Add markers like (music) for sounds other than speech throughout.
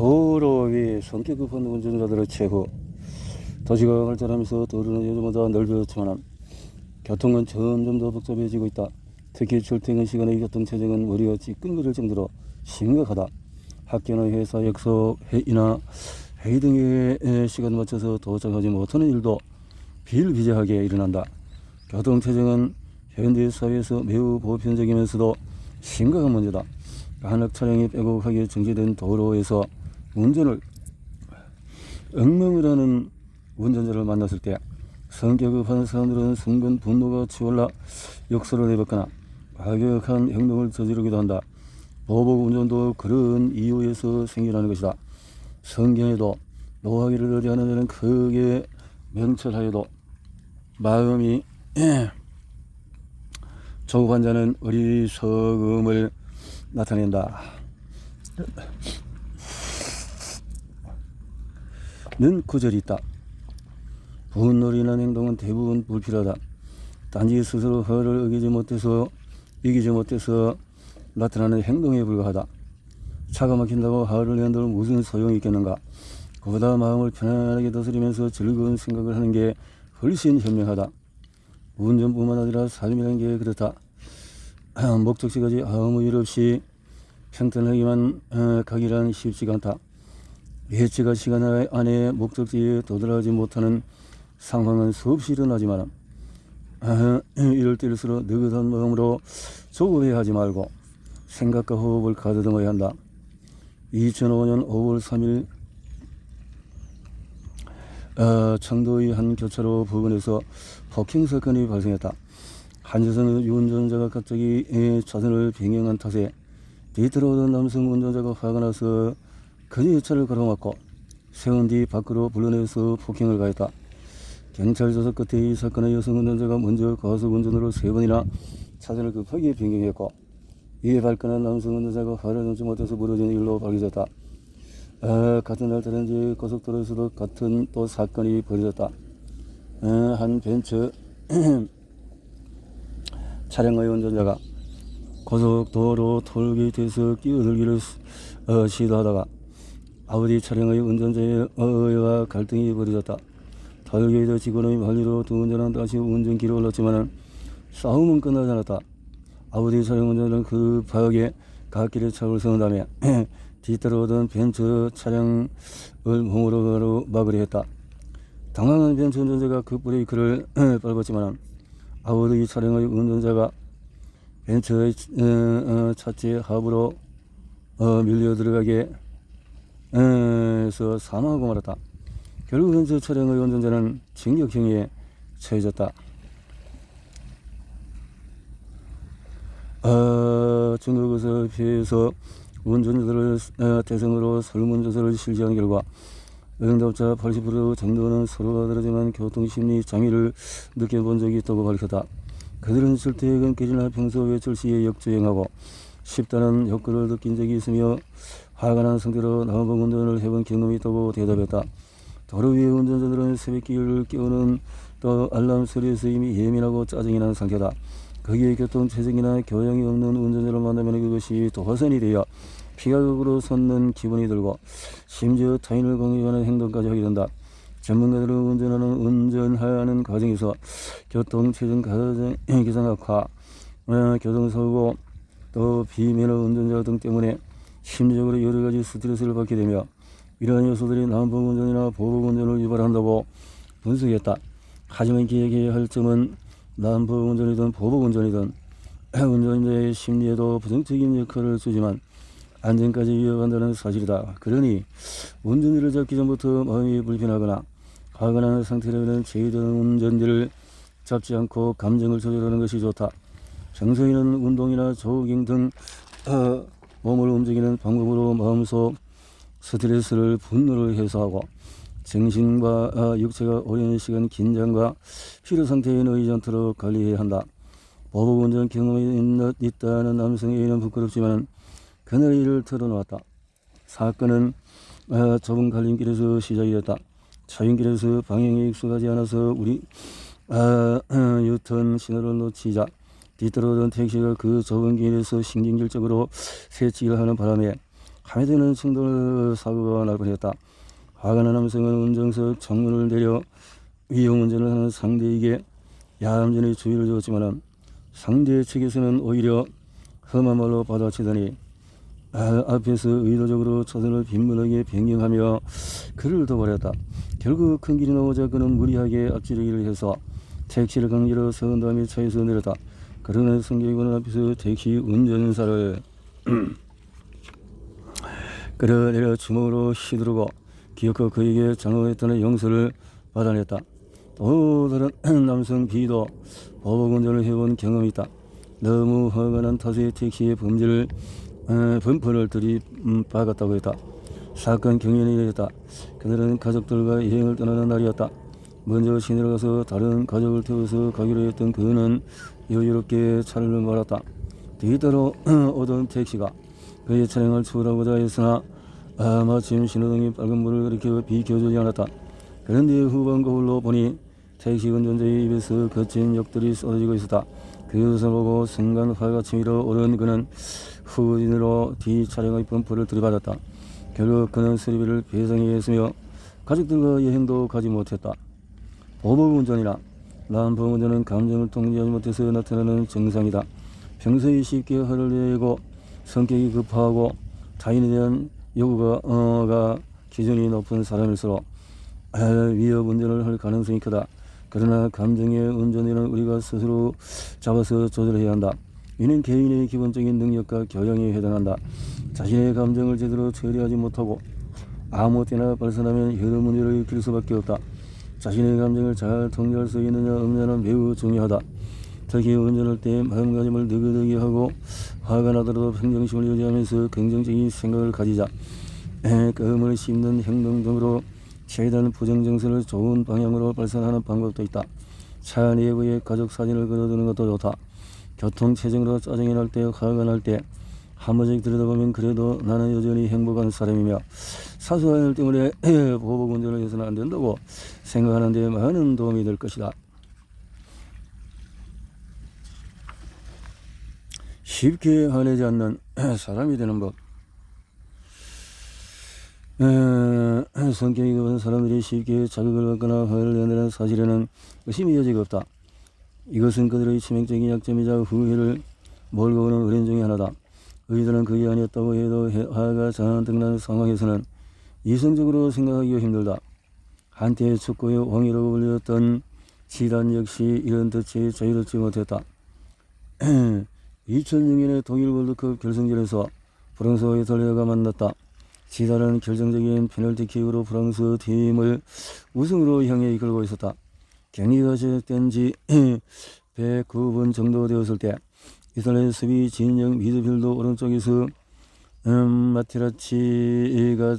도로 위 성격 급한 운전자들의 최후 도시가 발전하면서 도로는 요즘보다 넓어졌지만 교통은 점점 더 복잡해지고 있다. 특히 출퇴근 시간의 교통체증은 머리가 찌끈거릴 정도로 심각하다. 학교나 회사 약속, 회의나 회의 등의 시간 맞춰서 도착하지 못하는 일도 비일비재하게 일어난다. 교통체증은 현대 사회에서 매우 보편적이면서도 심각한 문제다. 간혹 차량이 빼곡하게 정지된 도로에서 운전을 엉망을 하는 운전자를 만났을 때 성격 급한 사람들은 순간 분노가 치올라 욕설을 내뱉거나 과격한 행동을 저지르기도 한다. 보복 운전도 그런 이유에서 생겨나는 것이다. 성경에도 노하기를 의지하는 자는 크게 명철하여도 마음이 (clears throat) 조급한 자는 어리석음을 나타낸다. 는 구절이 있다. 인한 행동은 대부분 불필요하다. 단지 스스로 허를 어기지 못해서 이기지 못해서 나타나는 행동에 불과하다. 차가 막힌다고 화를 낸들 무슨 소용이 있겠는가? 그보다 마음을 편안하게 다스리면서 즐거운 생각을 하는 게 훨씬 현명하다. 운전뿐만 아니라 삶이라는 게 그렇다. (clears throat) 목적지까지 아무 일 없이 평탄하게만 어, 가기란 쉽지가 않다. 예측한 시간 안에 목적지에 도달하지 못하는 상황은 수없이 일어나지만 어, (clears throat) 이럴 때일수록 느긋한 마음으로 조급해하지 말고 생각과 호흡을 가다듬어야 한다. 2005년 5월 3일 어, 청도의 한 교차로 부근에서 폭행 사건이 발생했다. 한재선 운전자가 갑자기 에, 차선을 변경한 탓에 뒤따라오던 남성 운전자가 화가 나서 그의 차를 가로막고 세운 뒤 밖으로 불러내서 폭행을 가했다. 경찰 조사 끝에 이 사건의 여성 운전자가 먼저 과속 운전으로 세 번이나 차선을 급하게 변경했고 이에 발끈한 남성 운전자가 화를 넘지 못해서 무너진 일로 밝혀졌다. 아, 같은 날 다른 지 고속도로에서도 같은 또 사건이 벌어졌다. 아, 한 벤츠 (clears throat) 차량의 운전자가 고속도로 톨게이트에서 끼어들기를 어, 시도하다가 아우디 차량의 운전자와 갈등이 벌어졌다. 톨게이트 직원의 관리로 두 운전은 다시 운전 기록을 넣었지만 싸움은 끝나지 않았다. 아우디 차량 운전자는 급하게 갓길에 차를 세운 다음에 뒤따라오던 벤츠 차량을 몸으로 막으려 했다. 당황한 벤츠 운전자가 그 브레이크를 밟았지만 아우디 차량의 운전자가 벤츠의 어, 어, 차체 하부로 어, 밀려 들어가게 어, 해서 사망하고 말았다. 결국 벤츠 차량의 운전자는 징역형에 처해졌다. 어, 중국에서 피해서 운전자들을 어, 대상으로 설문조사를 실시한 결과 응답자 80% 정도는 서로가 다르지만 교통심리 장애를 느껴본 적이 있다고 밝혔다. 그들은 출퇴근 길이나 평소 외출 시에 역주행하고 쉽다는 효과를 느낀 적이 있으며 난 상태로 나무봉 운전을 해본 경험이 있다고 대답했다. 도로 위의 운전자들은 새벽길을 깨우는 또 알람 소리에서 이미 예민하고 짜증이 난 상태다. 거기에 교통 체증이나 교양이 없는 운전자를 만나면 그것이 도화선이 되어 피가극으로 솟는 기분이 들고 심지어 타인을 공격하는 행동까지 하게 된다. 전문가들은 운전하는 운전하는 과정에서 교통 체증 가정 기상 악화, 어, 교통사고, 또 비면허 운전자 등 때문에 심리적으로 여러 가지 스트레스를 받게 되며 이러한 요소들이 난폭 운전이나 보복 운전을 유발한다고 분석했다. 하지만 기억해야 할 점은 난폭 운전이든 보복 운전이든 (clears throat) 운전자의 심리에도 부정적인 역할을 주지만 안전까지 위협한다는 사실이다. 그러니 운전기를 잡기 전부터 마음이 불편하거나 화가 나는 상태라면 제의되는 운전기를 잡지 않고 감정을 조절하는 것이 좋다. 평소에는 운동이나 조깅 등 (clears throat) 어, 몸을 움직이는 방법으로 마음속 스트레스를 분노를 해소하고 정신과 아, 육체가 오랜 시간 긴장과 피로 상태에 놓이지 않도록 관리해야 한다. 보복 운전 경험이 있- 있다는 남성에게는 부끄럽지만 그날 일을 털어놓았다. 사건은 아, 좁은 갈림길에서 시작이 됐다. 차인길에서 방향에 익숙하지 않아서 우리 아, 유턴 신호를 놓치자 뒤따라오던 택시가 그 좁은 길에서 신경질적으로 새치기를 하는 바람에 밤에 되는 충돌 사고가 날 뻔했다. 화가 난 남성은 운전석 정문을 내려 위험운전을 하는 상대에게 얌전히 주의를 주었지만 상대 측에서는 오히려 험한 말로 받아치더니 아, 앞에서 의도적으로 차선을 빗물하게 변경하며 그를 도발했다. 결국 큰 길이 나오자 그는 무리하게 앞지르기를 해서 택시를 강제로 세운 다음에 차에서 내렸다. 그러나 성경이고는 앞에서 택시 운전사를 (clears throat) 끌어내려 주먹으로 휘두르고 기어코 그에게 장로했던 용서를 받아냈다. 또 다른 (clears throat) 남성 B도 보복 운전을 해본 경험이 있다. 너무 화가 난 탓에 택시의 범죄를 어, 범퍼를 들이박았다고 했다. 사건 경연이 이랬다. 그들은 가족들과 여행을 떠나는 날이었다. 먼저 시내로 가서 다른 가족을 태워서 가기로 했던 그는 여유롭게 차를 몰았다. 뒤따로 (clears throat) 오던 택시가 그의 차량을 추월하고자 했으나 아, 마침 신호등이 빨간불을 그렇게 비켜주지 않았다. 그런데 후방 거울로 보니 택시 운전자의 입에서 거친 역들이 쏟아지고 있었다. 그것을 보고 순간 화가 치밀어 오른 그는 후진으로 뒤 차량의 범퍼를 들이받았다. 결국 그는 수리비를 배상해야 했으며 가족들과 여행도 가지 못했다. 보복 운전이나 난폭 운전은 감정을 통제하지 못해서 나타나는 증상이다. 평소에 쉽게 화를 내고 성격이 급하고 타인에 대한 요구가 어가 기준이 높은 사람일수록 아, 위협 운전을 할 가능성이 크다. 그러나 감정의 운전에는 우리가 스스로 잡아서 조절해야 한다. 이는 개인의 기본적인 능력과 교양에 해당한다. 자신의 감정을 제대로 처리하지 못하고 아무 때나 발산하면 여러 문제를 일으킬 수밖에 없다. 자신의 감정을 잘 통제할 수 있느냐 없느냐는 매우 중요하다. 특히 운전할 때 마음가짐을 느긋하게 하고 화가 나더라도 평정심을 유지하면서 긍정적인 생각을 가지자. 에, 껌을 씹는 행동 등으로 최대한 부정정서를 좋은 방향으로 발산하는 방법도 있다. 차 내부에 가족 사진을 걸어두는 것도 좋다. 교통체증으로 짜증이 날 때, 화가 날 때, 한 번씩 들여다보면 그래도 나는 여전히 행복한 사람이며 사소한 일 때문에 (clears throat) 보복 운전을 해서는 안 된다고 생각하는 데 많은 도움이 될 것이다. 쉽게 화내지 않는 (clears throat) 사람이 되는 법. 에, 성격이 급한 사람들이 쉽게 자극을 받거나 화를 내는 사실에는 의심의 여지가 없다. 이것은 그들의 치명적인 약점이자 후회를 몰고 오는 어린 중의 하나다. 의도는 그게 아니었다고 해도 해- 화가 잔뜩 난 상황에서는 이성적으로 생각하기가 힘들다. 한때 축구의 왕이라고 불렸던 지단 역시 이런 덫에 자유롭지 못했다. (clears throat) 2006년에 독일 월드컵 결승전에서 프랑스와 이탈리아가 만났다. 지단은 결정적인 페널티킥으로 프랑스 팀을 우승으로 향해 이끌고 있었다. 경기가 시작된 지 (clears throat) 109분 정도 되었을 때 이탈리아 수비 진영 미드필더 오른쪽에서 음, 마티라치가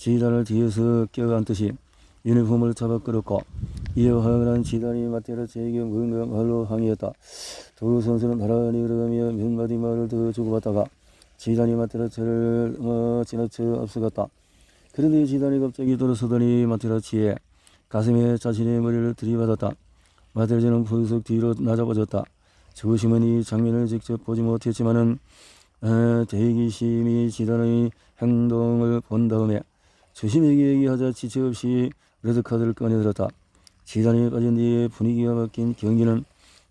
지단을 뒤에서 껴안듯이 유니폼을 잡아 끌었고 이어 화난 지단이 마티라치에게 뭔가 말로 항의했다. 두 선수는 나란히 걸어가며 몇 마디 말을 더 주고받다가 지단이 마티라치를 어, 지나쳐 앞서갔다. 그런데 지단이 갑자기 돌아서더니 마티라치의 가슴에 자신의 머리를 들이받았다. 마티라치는 분석 뒤로 낮아버졌다. 조심은 이 장면을 직접 보지 못했지만은 어, 대기심이 지단의 행동을 본 다음에 조심하게 얘기하자 지체 없이 레드카드를 꺼내들었다. 지단이 빠진 뒤에 분위기가 바뀐 경기는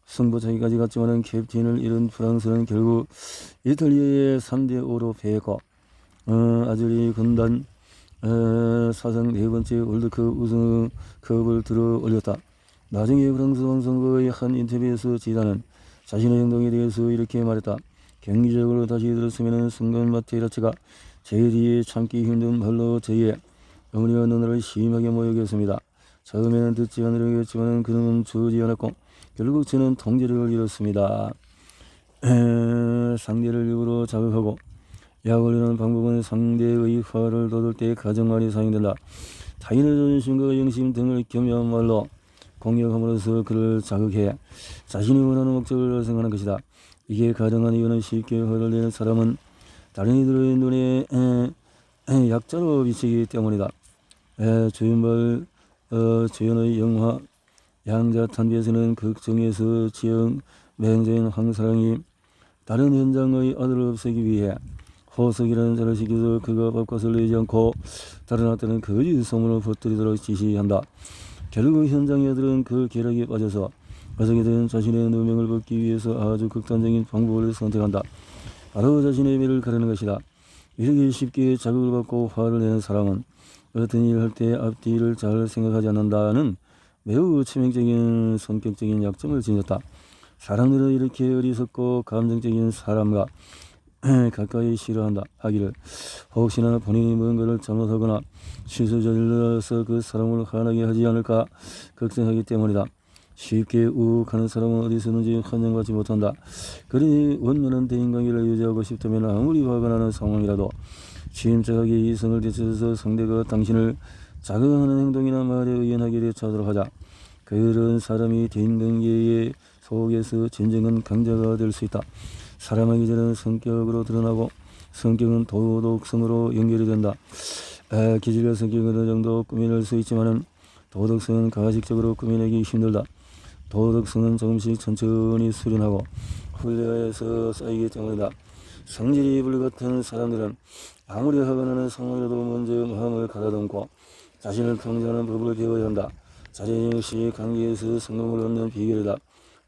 승부차기까지 갔지만은 캡틴을 잃은 프랑스는 결국 이탈리아의 3대5로 패했고 어, 아주리 군단 어, 사상 네 번째 월드컵 우승컵을 들어 올렸다. 나중에 프랑스 방송국의 한 인터뷰에서 지단은 자신의 행동에 대해서 이렇게 말했다. 경기적으로 다시 들었으면 순간 마테라치가 제 뒤에 참기 힘든 말로 저희의 어머니와 누나를 심하게 모욕했습니다. 처음에는 듣지 않으려고 했지만 그는 주지 않았고 결국 저는 통제력을 잃었습니다. 에, 상대를 입으로 자극하고 약을 이는 방법은 상대의 화를 돋을 때 가장 많이 사용된다. 타인의 존심과 영심 등을 겸유한 말로 공격함으로써 그를 자극해 자신이 원하는 목적을 달성하는 것이다. 이게 가능한 이유는 쉽게 화를 내는 사람은 다른 이들의 눈에 약자로 비치기 때문이다. 에, 주연발 어, 주연의 영화 양자 탄비에서는 극정에서 지형 맹자인 황사랑이 다른 현장의 아들을 없애기 위해 포석이라는 자를 시켜서 그가 밥값을 내지 않고 다른 한테는 거짓 소문을 퍼뜨리도록 지시한다. 결국 현장의 아들은 그 계략에 빠져서 어떻게든 자신의 누명을 벗기 위해서 아주 극단적인 방법을 선택한다. 바로 자신의 배를 가르는 것이다. 이렇게 쉽게 자극을 받고 화를 내는 사람은 어떤 일을 할 때 앞뒤를 잘 생각하지 않는다는 매우 치명적인 성격적인 약점을 지녔다. 사람들은 이렇게 어리석고 감정적인 사람과 (clears throat) 가까이 싫어한다 하기를 혹시나 본인이 뭔가를 잘못하거나 실수 저질러서 그 사람을 화나게 하지 않을까 걱정하기 때문이다. 쉽게 우욱하는 사람은 어디서든지 환영받지 못한다. 그러니 원만한 대인관계를 유지하고 싶다면 아무리 화가 나는 상황이라도 침착하게 이성을 되찾아서 상대가 당신을 자극하는 행동이나 말에 의연하게 대처하도록 하자. 그런 사람이 대인관계의 속에서 진정한 강자가 될 수 있다. 사람의 기질은 성격으로 드러나고 성격은 도덕성으로 연결이 된다. 아, 기질과 성격은 어느 정도 꾸며낼 수 있지만은 도덕성은 가식적으로 꾸며내기 힘들다. 도덕성은 조금씩 천천히 수련하고 훈련해서 쌓이기 때문이다. 성질이 불 같은 사람들은 아무리 화가 나는 상황이라도 먼저 마음을 가다듬고 자신을 통제하는 법을 배워야 한다. 자신 역시 관계에서 성공을 얻는 비결이다.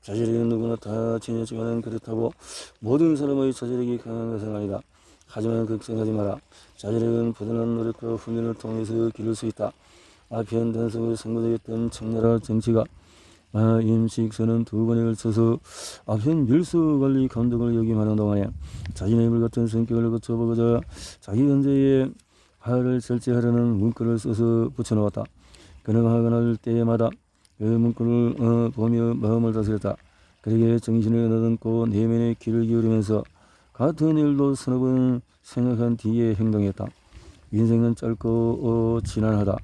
자질은 누구나 다 지녔지만 그렇다고 모든 사람의 자질력이 강한 것은 아니다. 하지만 걱정하지 마라. 자질력은 부단한 노력과 훈련을 통해서 기를 수 있다. 아편 단속을 선거되었던 청나라 정치가 아, 임식선은 두 번에 걸쳐서 아편 밀수 관리 감독을 역임하는 동안에 자신의 불같은 성격을 거쳐보고자 자기 현재의 화를 절제하려는 문구를 써서 붙여놓았다. 그는 화가 날 때마다 그 문구를 어, 보며 마음을 다스렸다. 그에게 정신을 너듬고 내면의 귀를 기울이면서 같은 일도 서너 번 생각한 뒤에 행동했다. 인생은 짧고 어, 지난하다.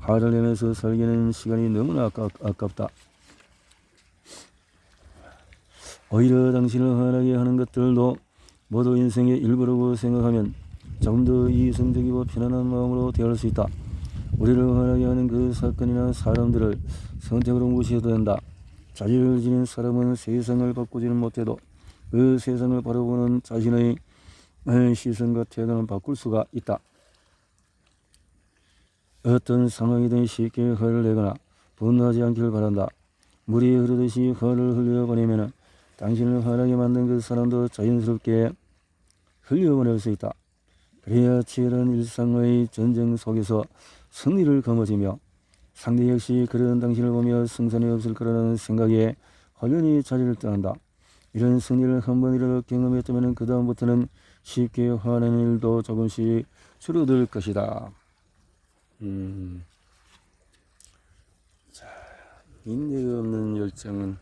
화를 내면서 살기는 시간이 너무나 아깝, 아깝다. 오히려 당신을 화나게 하는 것들도 모두 인생의 일부라고 생각하면 조금 더 이성적이고 편안한 마음으로 대할 수 있다. 우리를 화나게 하는 그 사건이나 사람들을 선택으로 무시해도 된다. 자질을 지닌 사람은 세상을 바꾸지는 못해도 그 세상을 바라보는 자신의 시선과 태도는 바꿀 수가 있다. 어떤 상황이든 쉽게 화를 내거나 분노하지 않기를 바란다. 물이 흐르듯이 화를 흘려보내면 당신을 화나게 만든 그 사람도 자연스럽게 흘려보낼 수 있다. 그래야 치열한 일상의 전쟁 속에서 승리를 거머쥐며 상대 역시 그런 당신을 보며 승산이 없을 거라는 생각에 홀연히 자리를 떠난다. 이런 승리를 한 번이라도 경험했다면 그 다음부터는 쉽게 화내는 일도 조금씩 줄어들 것이다. 음. 자, 인내가 없는 열정은